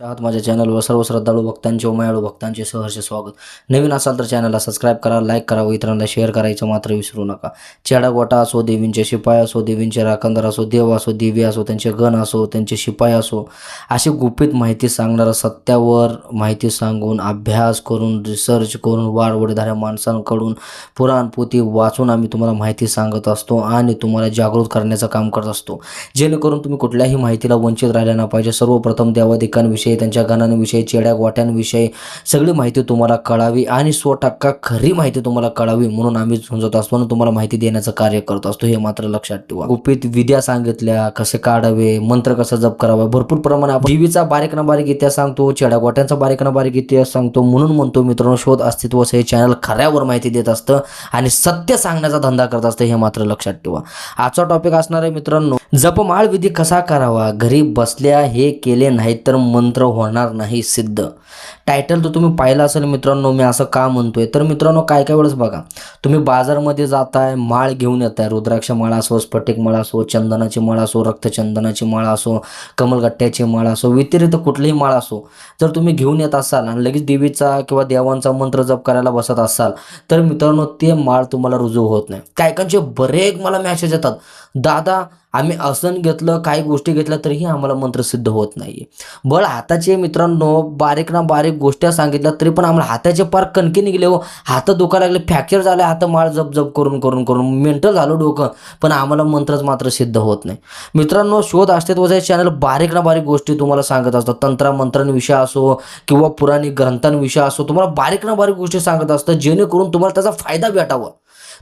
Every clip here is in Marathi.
चाहत माझ्या चॅनलवर सर्व श्रद्धाळू भक्तांचे उमयाळू भक्तांचे सहर्ष स्वागत. नवीन असाल तर चॅनलला सबस्क्राईब करा लाईक करा व इतरांना शेअर करायचं मात्र विसरू नका. चेडा गोटा असो देवींचे शिपाई असो देवींचे राखंदर असो देव असो देवी असो त्यांचे गण असो त्यांचे शिपाई असो अशी गुपित माहिती सांगणारा सत्यावर माहिती सांगून अभ्यास करून रिसर्च करून वाढवडधाऱ्या माणसांकडून पुराणपोती वाचून आम्ही तुम्हाला माहिती सांगत असतो आणि तुम्हाला जागृत करण्याचं काम करत असतो. जेणेकरून तुम्ही कुठल्याही माहितीला वंचित राहिल्या ना पाहिजे. सर्वप्रथम देवाधिकांविषयी त्यांच्या गणांविषयी चेड्या गोट्यांविषयी सगळी माहिती तुम्हाला कळावी आणि सो टक्का खरी माहिती तुम्हाला कळावी म्हणून आम्ही समजत असतो आणि तुम्हाला माहिती देण्याचं कार्य करत असतो. हे मात्र लक्षात ठेवा. गुपित विद्या सांगितल्या कसे काढावे मंत्र कसा जप करावा भरपूर प्रमाणात आपण बारीक ना बारीक इतिहास सांगतो चेड्या गोट्यांचा बारीक ना बारीक इतिहास सांगतो म्हणून म्हणतो मित्रांनो शोध अस्तित्व हे चॅनल खऱ्यावर माहिती देत असतं आणि सत्य सांगण्याचा धंदा करत असतं हे मात्र लक्षात ठेवा. आजचा टॉपिक असणार आहे मित्रांनो जपमाळ विधी कसा करावा? घरी बसल्या हे केले नाही तर मंत्र होणार नाही सिद्ध. टायटल तर तुम्ही पाहिलं असेल मित्रांनो मी असं का म्हणतोय? तर मित्रांनो काय काय वेळेस बघा तुम्ही बाजारमध्ये जाताय माळ घेऊन येताय रुद्राक्ष माळ असो स्फटिक माळ असो चंदनाची माळ असो रक्तचंदनाची माळ असो कमलगट्ट्याची माळ असो व्यतिरिक्त कुठलीही माळ असो जर तुम्ही घेऊन येत असाल आणि लगेच देवीचा किंवा देवांचा मंत्र जप करायला बसत असाल तर मित्रांनो ते माळ तुम्हाला रुजू होत नाही. कायकांचे बरेच मला मॅसेज येतात. दादा आम्ही आसन घेतलं काही गोष्टी घेतल्या तरीही आम्हाला मंत्र सिद्ध होत नाही बळ हाताचे मित्रांनो बारीक ना बारीक गोष्टी सांगितल्या तरी पण आम्हाला हाताचे पार कणके निघले हो. हात दुखायला लागले फ्रॅक्चर झाले हात माळ जप जप करून करून करून. मेंटल झालो डोकं पण आम्हाला मंत्रच मात्र सिद्ध होत नाही. मित्रांनो शोध अस्तित्वाचे चॅनल बारीक ना बारीक गोष्टी तुम्हाला सांगत असतात. तंत्रामंत्रांविषयी असो किंवा पुराणिक ग्रंथांविषयी असो तुम्हाला बारीक ना बारीक गोष्टी सांगत असतात जेणेकरून तुम्हाला त्याचा फायदा भेटावा.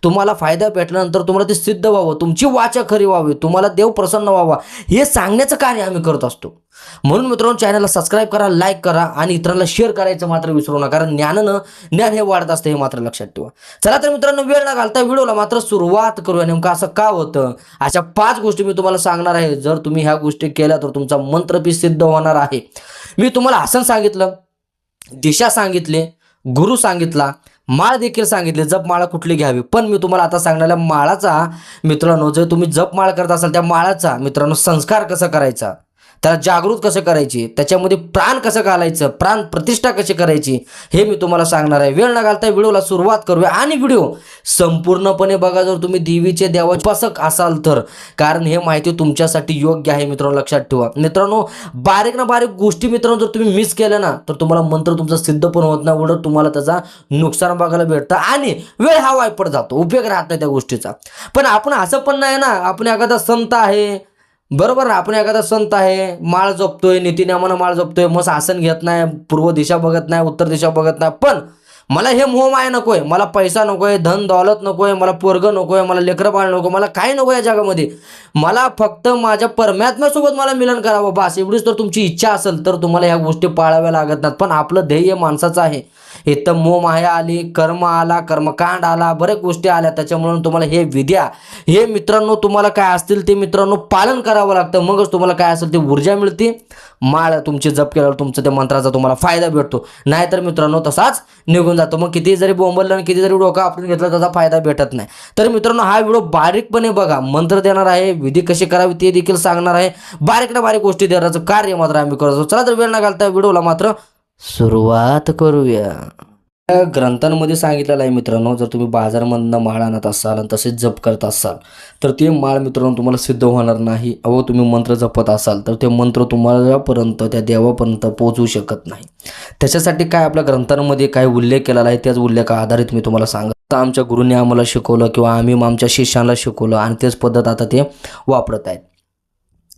तुम्हाला फायदा भेटल्यानंतर तुम्हाला ते सिद्ध व्हावं तुमची वाचा खरी व्हावी तुम्हाला देव प्रसन्न व्हावा हे सांगण्याचं कार्य आम्ही करत असतो. म्हणून मित्रांनो चॅनलला सबस्क्राईब करा लाईक करा आणि इतरांना शेअर करायचं मात्र विसरू नका कारण ज्ञानानं ज्ञान हे वाढत असतं हे मात्र लक्षात ठेवा. चला तर मित्रांनो वेळ न घालता व्हिडिओला मात्र सुरुवात करूया. नेमकं असं का होतं? अशा पाच गोष्टी मी तुम्हाला सांगणार आहे. जर तुम्ही ह्या गोष्टी केल्या तर तुमचा मंत्रपी सिद्ध होणार आहे. मी तुम्हाला आसन सांगितलं दिशा सांगितले गुरु सांगितला माळ देखील सांगितली जप माळा कुठली घ्यावी? पण मी तुम्हाला आता सांगणाऱ्या माळाचा मित्रांनो जर तुम्ही जप माळ करत असाल त्या माळाचा मित्रांनो संस्कार कसा करायचा? त्याला जागृत कसं करायची? त्याच्यामध्ये प्राण कसं घालायचं? प्राण प्रतिष्ठा कशी करायची? हे मी तुम्हाला सांगणार आहे. वेळ न घालता व्हिडिओला सुरुवात करूया. आणि व्हिडिओ संपूर्णपणे बघा. जर तुम्ही देवीचे देवाचे असाल तर. कारण हे माहिती तुमच्यासाठी योग्य आहे मित्रांनो. लक्षात ठेवा. मित्रांनो बारीक ना बारीक गोष्टी मित्रांनो जर तुम्ही मिस केल्या ना तर तुम्हाला मंत्र तुमचा सिद्ध पण होत नाही. उलट तुम्हाला त्याचा नुकसान बघायला भेटतं. आणि वेळ हा वायपट जातो. उपयोग राहत नाही त्या गोष्टीचा. पण आपण असं पण नाही ना. आपण एखादा संत आहे. बरोबर ना आपण एखादा संत आहे माळ जपतोय नीतीनियमानं माळ जपतोय मग आसन घेत नाही पूर्व दिशा बघत नाही उत्तर दिशा बघत नाही पण मला हे मोह माया नकोय मला पैसा नकोय धन दौलत नकोय मला पोरग नकोय मला लेकरबाळ नको मला काही नको या जगामध्ये. मला फक्त माझ्या परमात्म्यासोबत मला मिलन करावं बास. एवढीच तर तुमची इच्छा असेल तर तुम्हाला ह्या गोष्टी पाळाव्या लागत नाहीत. पण आपलं ध्येय माणसाचं आहे. इथं मोह माया आली कर्म आला कर्मकांड आला बऱ्याच गोष्टी आल्या. त्याच्यामुळे तुम्हाला हे विद्या हे मित्रांनो तुम्हाला काय असतील ते मित्रांनो पालन करावं लागतं. मगच तुम्हाला काय असेल ते ऊर्जा मिळते. माळ तुमची जप केल्यावर तुमचं त्या मंत्राचा तुम्हाला फायदा भेटतो. नाहीतर मित्रांनो तसाच निघून जातो. मग किती जरी बोंबललं आणि किती जरी डोकं आपण घेतलं त्याचा फायदा भेटत नाही. तर मित्रांनो हा व्हिडिओ बारीकपणे बघा. मंत्र देणार आहे विधी कशी करावी ते देखील सांगणार आहे. बारीक ना बारीक गोष्टी देण्याचं कार्य मात्र आम्ही करतो चला तर वेळ न घालता व्हिडिओला मात्र सुरुवात करूया. या ग्रंथांमध्ये सांगितलेलं आहे मित्रांनो जर तुम्ही बाजारमधनं माळ आणत असाल आणि तसेच जप करत असाल तर ते माळ मित्रांनो तुम्हाला सिद्ध होणार नाही. अहो तुम्ही मंत्र जपत असाल तर ते मंत्र तुम्हालापर्यंत त्या देवापर्यंत पोहोचू शकत नाही. त्याच्यासाठी काय आपल्या ग्रंथांमध्ये काय उल्लेख केलेला आहे त्याच उल्लेखा आधारित मी तुम्हाला सांगत तर आमच्या गुरुने आम्हाला शिकवलं किंवा आम्ही आमच्या शिष्याला शिकवलं आणि तेच पद्धत आता ते वापरत आहेत.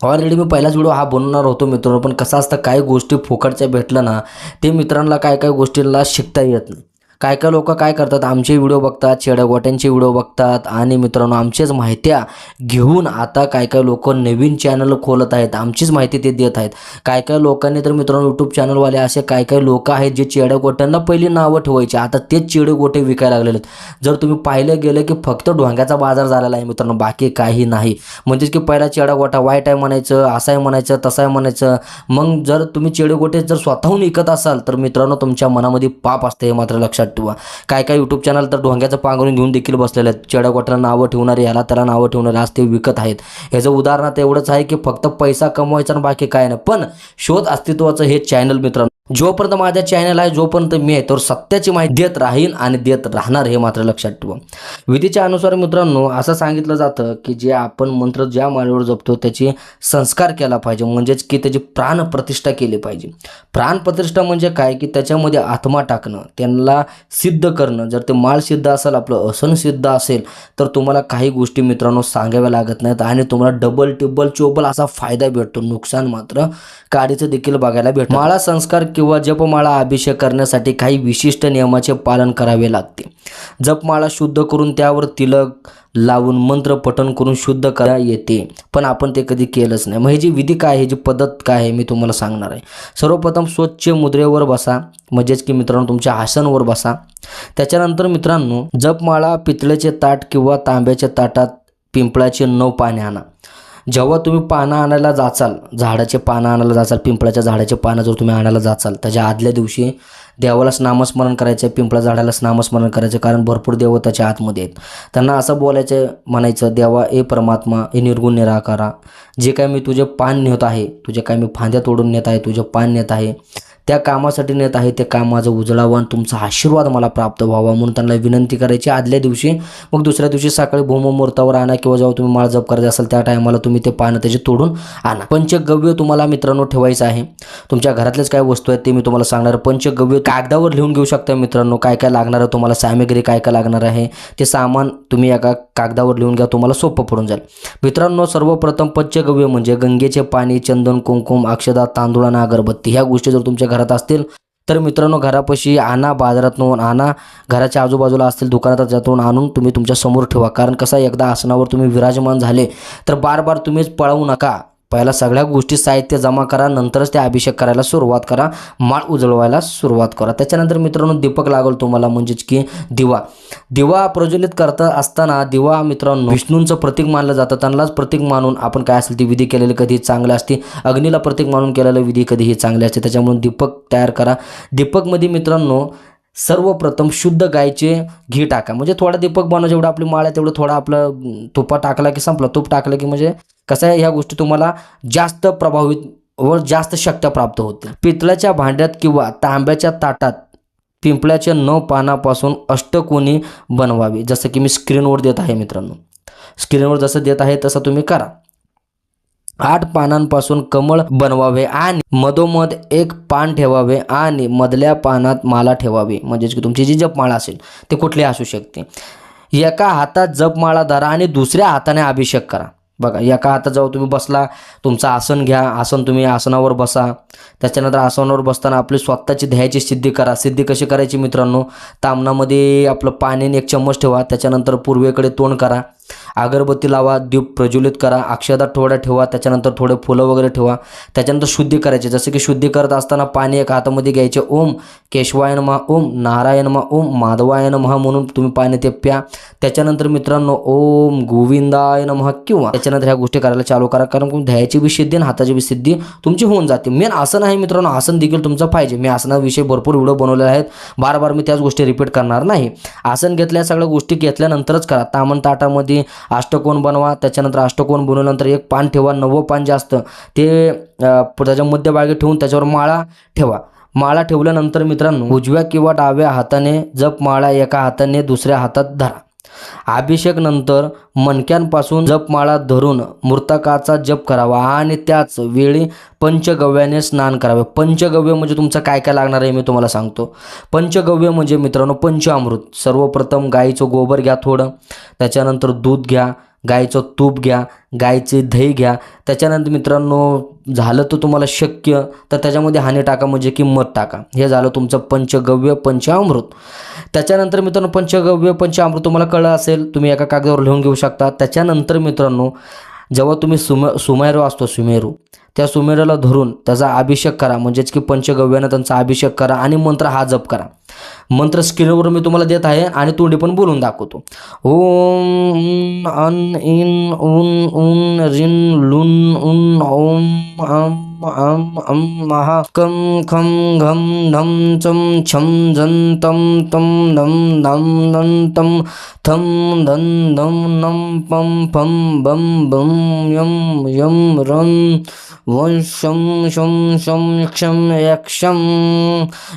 ऑलरेडी मी पहिलाच व्हिडिओ हा बनवणार होतो मित्रांनो पण कसं असतं काही गोष्टी फुकटच्या भेटलं ना ते मित्रांना काय काय गोष्टींना शिकता येत नाही. काय काय लोक काय करतात? आमचे व्हिडिओ बघतात चेड्यागोट्यांचे व्हिडिओ बघतात. आणि मित्रांनो आमचेच माहित्या घेऊन आता काय काय लोक नवीन चॅनल खोलत आहेत आमचीच माहिती ते देत आहेत. काय काय लोकांनी तर मित्रांनो यूट्यूब चॅनलवाले असे काय काय लोक आहेत जे चेड्यागोट्यांना पहिली नावं ठेवायची. आता तेच चेडगोटे विकायला लागलेले आहेत. जर तुम्ही पाहिलं गेलं की फक्त ढोंग्याचा बाजार झालेला आहे मित्रांनो बाकी काही नाही. म्हणजेच की पहिला चेडागोटा वाईट आहे म्हणायचं असं आहे म्हणायचं तसं आहे म्हणायचं. मग जर तुम्ही चेडेगोटे जर स्वतःहून विकत असाल तर मित्रांनो तुमच्या मनामध्ये पाप असते हे मात्र लक्षात ठेवा काय काय यूट्यूब चॅनल तर ढोंग्याचं पांघरून घेऊन देखील बसलेले आहेत. चेड्या नावं ठेवणारे याला त्याला नावं ठेवणारे आज ते विकत आहेत. ह्याचं उदाहरणार्थ एवढंच आहे की फक्त पैसा कमवायचा आणि बाकी काय नाही. पण शोध अस्तित्वाचं हे चॅनल मित्रांनो. जोपर्यंत माझ्या चॅनल आहे जोपर्यंत मी आहे तर सत्याची माहिती देत राहीन आणि देत राहणार हे मात्र लक्षात ठेवा. विधीच्या अनुसार मित्रांनो असं सांगितलं जातं की जे आपण मंत्र ज्या माळेवर जपतो त्याची संस्कार केला पाहिजे. म्हणजेच की त्याची प्राणप्रतिष्ठा केली पाहिजे. प्राणप्रतिष्ठा म्हणजे काय? की त्याच्यामध्ये आत्मा टाकणं त्यांना सिद्ध करणं. जर ते माळ सिद्ध असेल आपलं असन सिद्ध असेल तर तुम्हाला काही गोष्टी मित्रांनो सांगाव्या लागत नाहीत आणि तुम्हाला डबल टिबल चोबल असा फायदा भेटतो. नुकसान मात्र काडीचं देखील बघायला भेट माळा संस्कार किंवा जपमाळा अभिषेक करण्यासाठी काही विशिष्ट नियमाचे पालन करावे लागते. जपमाळा शुद्ध करून त्यावर तिलक लावून मंत्र पठण करून शुद्ध करा येते. पण आपण ते कधी केलंच नाही. मग हे जी विधी काय आहे? जी पद्धत काय आहे? मी तुम्हाला सांगणार आहे. सर्वप्रथम स्वच्छ मुद्रेवर बसा. म्हणजेच की मित्रांनो तुमच्या आसनवर बसा. त्याच्यानंतर मित्रांनो जपमाळा पितळेचे ताट किंवा तांब्याच्या ताटात पिंपळाचे नऊ पाने आणा. जेव्हा तुम्ही पानं आणायला जाचाल झाडाचे पानं आणायला जाचाल पिंपळाच्या झाडाचे पानं जर तुम्ही आणायला जाचाल त्याच्या आदल्या दिवशी देवाला नामस्मरण करायचं आहे पिंपळा झाडाला नामस्मरण करायचं कारण भरपूर देव त्याच्या आतमध्ये आहेत. त्यांना असं बोलायचं म्हणायचं देवा ए परमात्मा ए निर्गुण निराकारा जे काय मी तुझे पान नेत आहे तुझे काय मी फांद्या तोडून नेत आहे तुझे पान नेत आहे त्या कामासाठी नेत आहे ते काम माझं उजळावं आणि तुमचा आशीर्वाद मला प्राप्त व्हावा म्हणून त्यांना विनंती करायची. आदल्या दिवशी मग दुसऱ्या दिवशी सकाळी भूममुहूर्तावर आणा किंवा जेव्हा तुम्ही माळ जप करायचं असाल त्या टायमाला तुम्ही ते पानं त्याचे तोडून आणा. पंचगव्य तुम्हाला मित्रांनो ठेवायचं आहे. तुमच्या घरातलेच काय वस्तू आहेत ते मी तुम्हाला सांगणार पंचगव्य कागदावर लिहून घेऊ शकता मित्रांनो काय काय लागणार आहे तुम्हाला सामग्री काय काय लागणार आहे. ते सामान तुम्ही एका कागदावर लिहून घ्या तुम्हाला सोपं पडून जाईल. मित्रांनो सर्वप्रथम पंचगव्य म्हणजे गंगेचे पाणी चंदन कुंकुम अक्षदा तांदूळ आणि अगरबत्ती. ह्या गोष्टी जर तुमच्या घरात असतील. तर मित्रांनो घरापाशी आणा बाजारातून आणा. घराच्या आजूबाजूला असतील दुकानात जातून आणून तुम्ही तुमच्यासमोर ठेवा. कारण कसं आहे, एकदा आसनावर तुम्ही विराजमान झाले तर बार बार तुम्हीच पळवू नका. पहिला सगळ्या गोष्टी साहित्य जमा करा नंतरच ते अभिषेक करायला सुरुवात करा माळ उजळवायला सुरुवात करा. त्याच्यानंतर मित्रांनो दीपक लागल तुम्हाला म्हणजेच की दिवा. दिवा प्रज्वलित करत असताना दिवा मित्रांनो विष्णूंचं प्रतीक मानलं जातं. त्यांनाच प्रतीक मानून आपण काय असेल ती विधी केलेली कधी चांगली असते. अग्नीला प्रतीक मानून केलेलं विधी कधीही चांगली असते. त्याच्यामुळे दीपक तयार करा. दीपकमध्ये मित्रांनो सर्वप्रथम शुद्ध गायचे घी टाका. म्हणजे थोडा दीपक बनवा जेवढं आपली माळ आहे तेवढं थोडा आपलं तुपा टाकला की संपलं. तूप टाकलं की म्हणजे कसं आहे ह्या गोष्टी तुम्हाला जास्त प्रभावित व जास्त शक्ती प्राप्त होते. पितळ्याच्या भांड्यात किंवा तांब्याच्या ताटात पिंपळ्याच्या न पानापासून अष्टकोनी बनवावी. जसं की मी स्क्रीनवर देत आहे मित्रांनो. स्क्रीनवर जसं देत आहे तसं तुम्ही करा. आठ पानांपासून कमळ बनवावे आणि मधोमध एक पान ठेवावे आणि मधल्या पानात माला ठेवावी. म्हणजेच की तुमची जी जपमाळा असेल ते कुठली असू शकते. एका हातात जपमाळा धरा आणि दुसऱ्या हाताने अभिषेक करा. बघा एका हातात जाऊ तुम्ही बसला तुमचं आसन घ्या. आसन तुम्ही आसनावर बसा. त्याच्यानंतर आसनावर बसताना आपली स्वतःची ध्येयाची सिद्धी करा. सिद्धी कशी करायची मित्रांनो? तामणामध्ये आपलं पाण्याने एक चम्मच ठेवा. त्याच्यानंतर पूर्वेकडे तोंड करा. अगरबत्ती लावा दीप प्रज्वलित करा अक्षदा थोड्या ठेवा त्याच्यानंतर थोडे फुलं वगैरे ठेवा. त्याच्यानंतर शुद्धी करायचे. जसं की शुद्धी करत असताना पाणी एक हातामध्ये घ्यायचे. ओम केशवायन महा ओम नारायण महा ओम माधवायन महा म्हणून तुम्ही पाणी ते प्या. त्याच्यानंतर मित्रांनो ओम गोविंदाय नमः किंवा त्याच्यानंतर ह्या गोष्टी करायला चालू करा. कारण ध्यायाची बी सिद्धी आणि हाताची बी सिद्धी तुमची होऊन जाते. मेन आसन आहे मित्रांनो आसन देखील तुमचं पाहिजे. मी आसनाविषयी भरपूर व्हिडिओ बनवलेले आहेत. बार बार मी त्याच गोष्टी रिपीट करणार नाही. आसन घेतल्या सगळ्या गोष्टी घेतल्यानंतरच करा. तामन ताटामध्ये अष्टकोन बनवा त्याच्यानंतर अष्टकोन बनवल्यानंतर एक पान ठेवा नवं पान जास्त. ते त्याच्या मध्यभागी ठेवून त्याच्यावर माळा ठेवा. माळा ठेवल्यानंतर मित्रांनो उजव्या किंवा डाव्या हाताने जप माळा एका हाताने दुसऱ्या हातात धरा. अभिषेक नंतर मणक्यांपासून जपमाळा धरून मृतकाचा जप करावा आणि त्याच वेळी पंचगव्याने स्नान करावे. पंचगव्य म्हणजे तुमचं काय काय लागणार आहे मी तुम्हाला सांगतो. पंचगव्य म्हणजे मित्रांनो पंचामृत. सर्वप्रथम गाईचं गोबर घ्या थोडं. त्याच्यानंतर दूध घ्या. गायचं तूप घ्या गाईचे दही घ्या. त्याच्यानंतर मित्रांनो झालं तर तुम्हाला शक्य तर त्याच्यामध्ये हानी टाका म्हणजे की मध टाका. हे झालं तुमचं पंचगव्य पंचामृत. त्याच्यानंतर मित्रांनो पंचगव्य पंचामृत तुम्हाला कळलं असेल तुम्ही एका कागदावर लिहून घेऊ शकता. त्याच्यानंतर मित्रांनो जेव्हा तुम्ही सुम सुमेरू असतो सुमेरू त्या सुमेरूला धरून त्याचा अभिषेक करा. म्हणजेच की पंचगव्यानं त्यांचा अभिषेक करा आणि मंत्र हा जप करा. मंत्र स्क्रीनवर मी तुम्हाला देत आहे आणि तोंडी पण बोलून दाखवतो. ओम अन in Un Un Rin Lun उन ओम अम अम अम महा कम खम घम धम चम छम झन तम तम नम नम नं तं थं धं धं नं पं फं बं बं यं यं रं वं शं शं शं क्षं यक्षं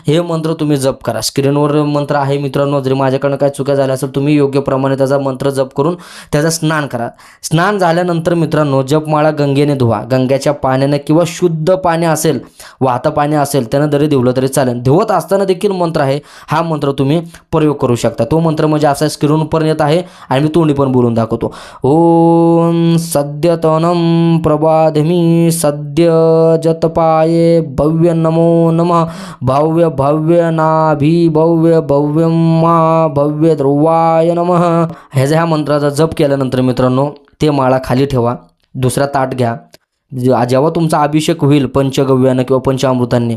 हे मंत्र तुम्ही जप करा. स्क्रीनवर मंत्र आहे मित्रांनो. जरी माझ्याकडनं काय चुका झाल्या असेल तुम्ही योग्य प्रमाणे त्याचा मंत्र जप करून त्याचं स्नान करा. स्नान झाल्यानंतर मित्रांनो जपमाळा गंगेने धुवा. गंग्याच्या पाण्याने किंवा शुद्ध शुद्ध पाणी असेल वाहतं पाणी असेल त्यानं जरी देवलं तरी चालेल. देवत असताना देखील मंत्र आहे हा मंत्र तुम्ही प्रयोग करू शकता. तो मंत्र म्हणजे असा स्क्रीन पण येत आहे आणि मी तोंडी पण बोलून दाखवतो. ओम सद्यतनं प्रबाधमी सद्य जतपाये भव्य नमो नमः भव्य भव्य नाभी भव्य भव्य मा भव्य ध्रुवाय नमः. ह्याचा ह्या मंत्राचा जप केल्यानंतर मित्रांनो ते माळा खाली ठेवा दुसरा ताट घ्या जेव्हा तुमचा अभिषेक होईल पंचगव्यानं किंवा पंचामृतांनी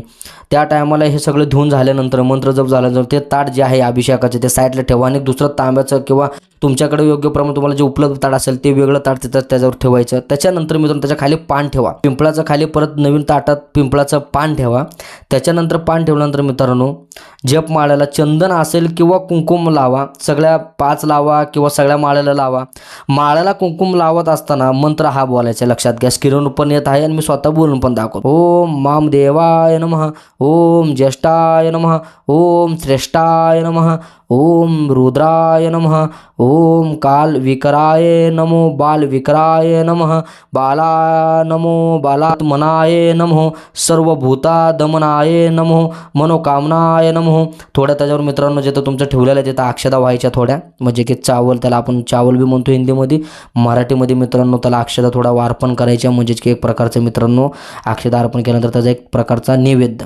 त्या टायमाला हे सगळं धुवून झाल्यानंतर मंत्र जप झाल्यानंतर ते ताट जे आहे अभिषेकाचे ते साईडला ठेवा. आणि दुसरं तांब्याचं किंवा तुमच्याकडे योग्य प्रमाणे तुम्हाला जे उपलब्ध ताट असेल ते वेगळं ताट तिथं त्याच्यावर ठेवायचं. त्याच्यानंतर मित्रांनो त्याच्याखाली पान ठेवा. पिंपळाचं खाली परत नवीन ताटात पिंपळाचं पान ठेवा. त्याच्यानंतर पान ठेवल्यानंतर मित्रांनो जप माळ्याला चंदन असेल किंवा कुंकुम लावा सगळ्या पाच लावा किंवा सगळ्या माळ्याला लावा. माळ्याला कुंकुम लावत असताना मंत्र हा बोलायचा लक्षात घ्या स्क्रीनवर पण येत आहे आणि मी स्वतः बोलून पण दाखवतो. ओम माम देवाय नमः ओम ज्येष्ठाय नमः ओम श्रेष्ठाय नमः ओम रुद्राय नमः ओम काल विकराय नमो बाल विकराय नमः बाला नमो बालात्मनाय नमो सर्वभूता दमनाय नमो मनोकामनाय नमो थोड्या त्याच्यावर मित्रांनो जिथं तुमचं ठेवलेलं आहे तिथं अक्षदा व्हायच्या थोड्या म्हणजे की चावल त्याला आपण चावल बी म्हणतो हिंदीमध्ये. मराठीमध्ये मित्रांनो त्याला अक्षदा थोडा वार्पण करायच्या म्हणजेच की एक प्रकारचं मित्रांनो अक्षदा अर्पण केल्यानंतर त्याचा एक प्रकारचा नैवेद्य.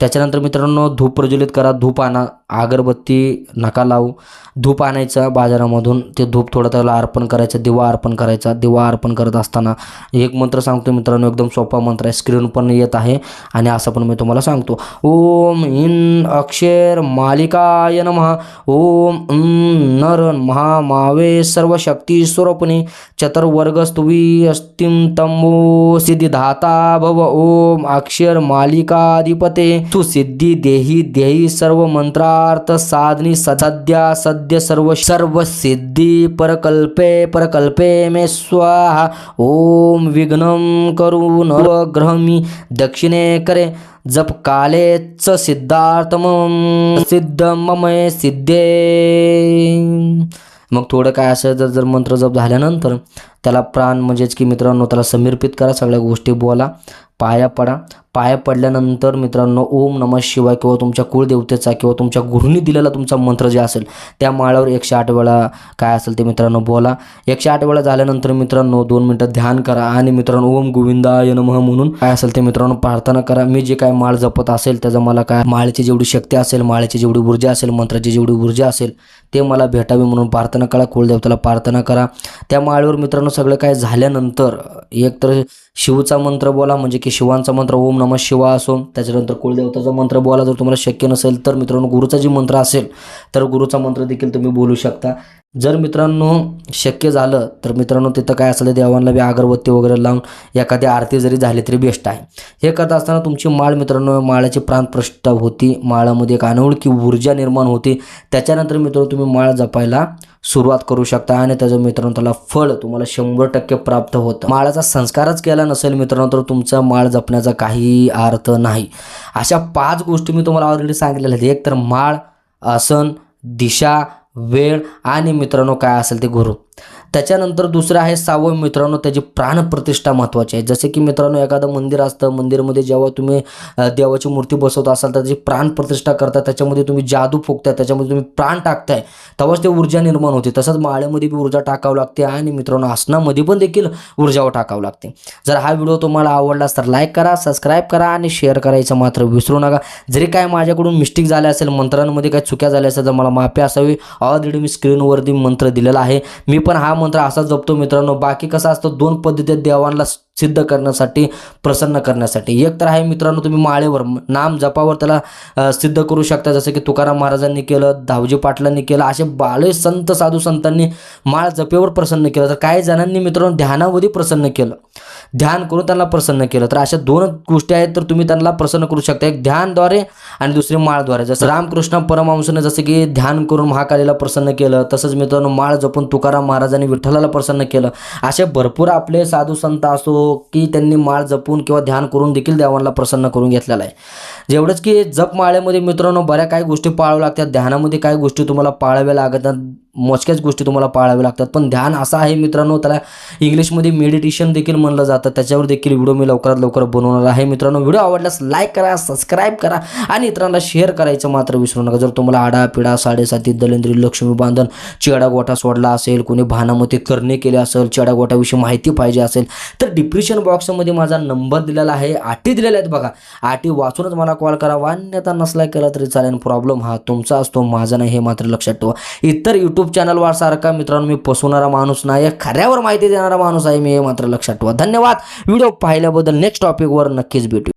त्याच्यानंतर मित्रांनो धूप प्रज्वलित करा. धूप आणा. अगरबत्ती नका लावू. धूप आणायचा बाजारामधून. ते धूप थोडं त्याला अर्पण करायचं. दिवा अर्पण करायचा. दिवा अर्पण करत असताना एक मंत्र सांगतो मित्रांनो एकदम सोपा मंत्र आहे. स्क्रीन पण येत आहे आणि असं पण मी तुम्हाला सांगतो. ओम इन अक्षर मालिकाय नमः. ओम अं नर महामावे सर्व शक्ती स्वरूपणे चतुर्वर्गस्तुवी अस्तिम तंबो सिद्धिधाता भव. ओम अक्षर मालिकाधिपती तू. सिद्धी देही देही सर्व मंत्रार्थ साधनी सद्या सद्य सर्व सर्व सिद्धी परकल्पे परकल्पे मे स्वाहा. ओम विघ्नम करू नवग्रह मी दक्षिणे करे जप कालेच सिद्धार्थम सिद्ध ममय सिद्धे. मग थोडं काय असं जर जर मंत्र जप झाल्यानंतर त्याला प्राण म्हणजेच की मित्रांनो त्याला समर्पित करा सगळ्या गोष्टी बोला. पाया पडा. पाया पडल्यानंतर मित्रांनो ओम नमः शिवाय किंवा तुमच्या कुळदेवतेचा किंवा तुमच्या गुरुनी दिलेला तुमचा मंत्र जे असेल त्या माळावर एकशे आठ वेळा काय असेल ते मित्रांनो बोला. एकशे आठ वेळा झाल्यानंतर मित्रांनो दोन मिनटं ध्यान करा आणि मित्रांनो ओम गोविंदाय नमः म्हणून काय असेल ते मित्रांनो प्रार्थना करा. मी जे काय माळ जपत असेल त्याचं मला काय माळेची जेवढी शक्ती असेल माळेची जेवढी ऊर्जा असेल मंत्राची जेवढी ऊर्जा असेल ते मला भेटावी म्हणून प्रार्थना करा. कुळदेवताला प्रार्थना करा. त्या माळेवर मित्रांनो सगळं काय झाल्यानंतर एक तर शिवचा मंत्र बोला म्हणजे की शिवांचा मंत्र ओम नमः शिवा असो त्याच्यानंतर कुळदेवताचा मंत्र बोला. जर तुम्हाला शक्य नसेल तर मित्रांनो गुरुचा जी मंत्र असेल तर गुरुचा मंत्र देखील तुम्ही बोलू शकता. जर मित्रांनो शक्य झालं तर मित्रांनो तिथं काय असेल देवांना बी अगरबत्ती वगैरे लावून एखादी आरती जरी झाली तरी बेस्ट आहे. हे करत असताना तुमची माळ मित्रांनो माळाची प्राणप्रष्ठा होती. माळामध्ये एक अनोळखी ऊर्जा निर्माण होते. त्याच्यानंतर मित्रांनो तुम्ही माळ जपायला सुरुवात करू शकता आणि त्याचं मित्रांनो त्याला फळ तुम्हाला शंभर टक्के प्राप्त होतं. माळाचा संस्कारच केला नसेल मित्रांनो तर तुमचा माळ जपण्याचा काही अर्थ नाही. अशा पाच गोष्टी मी तुम्हाला ऑलरेडी सांगितलेल्या आहेत. एक तर माळ आसन दिशा वेळ आणि मित्रांनो काय असेल ते गुरु त्याच्यानंतर दुसरं आहे सावं मित्रांनो त्याची प्राणप्रतिष्ठा महत्त्वाची आहे. जसे की मित्रांनो एखादं मंदिर असतं मंदिरमध्ये जेव्हा तुम्ही देवाची मूर्ती बसवत असाल तर त्याची प्राणप्रतिष्ठा करता त्याच्यामध्ये तुम्ही जादू फुकताय त्याच्यामध्ये तुम्ही प्राण टाकताय तेव्हाच ते ऊर्जा निर्माण होते. तसंच माळ्यामध्ये बी ऊर्जा टाकावं लागते आणि मित्रांनो आसनामध्ये पण देखील ऊर्जा टाकावं लागते. जर हा व्हिडिओ तुम्हाला आवडलास तर लाईक करा सबस्क्राईब करा आणि शेअर करायचं मात्र विसरू नका. जरी काय माझ्याकडून मिस्टेक झाल्या असेल मंत्रांमध्ये काही चुक्या झाल्या असेल तर मला माफी असावी. ऑलरेडी मी स्क्रीनवरती मंत्र दिलेला आहे. मी पण हा मंत्र असा जपतो मित्रांनो बाकी कसं असतं दोन पद्धती देवांना सिद्ध करण्यासाठी प्रसन्न करण्यासाठी. एक तर आहे मित्रांनो तुम्ही माळेवर नाम जपावर त्याला सिद्ध करू शकता. जसं की तुकाराम महाराजांनी केलं दावजी पाटलांनी केलं असे बाळे संत साधू संतांनी माळ जपेवर प्रसन्न केलं. तर काही जणांनी मित्रांनो ध्यानावधी प्रसन्न केलं. ध्यान करून त्यांना प्रसन्न केलं. तर अशा दोन गोष्टी आहेत तर तुम्ही त्यांना प्रसन्न करू शकता. एक ध्यानद्वारे आणि दुसरी माळद्वारे. जसं रामकृष्ण परमहंसाने जसं की ध्यान करून महाकालीला प्रसन्न केलं तसंच मित्रांनो माळ जपून तुकाराम महाराजांनी विठ्ठलाला प्रसन्न केलं. असे भरपूर आपले साधू संत असो की त्यांनी माळ जपून किंवा ध्यान करून देखील देवांना प्रसन्न करून घेतलेला आहे. जेवढंच की जप माळेमध्ये मित्रांनो बऱ्या काही गोष्टी पाळाव्या लागतात. ध्यानामध्ये काही गोष्टी तुम्हाला पाळाव्या लागतात मोजक्याच गोष्टी तुम्हाला पाळाव्या लागतात. पण ध्यान असं आहे मित्रांनो त्याला इंग्लिशमध्ये मेडिटेशन देखील म्हणलं जातं. त्याच्यावर देखील व्हिडिओ मी लवकरात लवकर बनवणार आहे. मित्रांनो व्हिडिओ आवडल्यास लाईक करा सबस्क्राईब करा आणि इतरांना शेअर करायचं मात्र विसरू नका. जर तुम्हाला आडापिडा साडेसाती दलेंद्री लक्ष्मी बांधन चिडा गोठा सोडला असेल कोणी भानामध्ये करणे केले असेल चेडागोठाविषयी माहिती पाहिजे असेल तर डिप्रेशन बॉक्समध्ये माझा नंबर दिलेला आहे. आटी दिलेल्या आहेत बघा. आटी वाचूनच मला कॉल करा. वान्यता नसला केला तरी चालेल. प्रॉब्लेम हा तुमचा असतो माझा नाही हे मात्र लक्षात ठेवा. इतर यूट्यूब यूट्यूब चॅनलवर सारखा मित्रांनो मी फसवणारा माणूस नाही खऱ्यावर माहिती देणारा माणूस आहे मी हे मात्र लक्षात ठेवा. धन्यवाद. व्हिडिओ पाहिल्याबद्दल नेक्स्ट टॉपिकवर नक्कीच भेटू.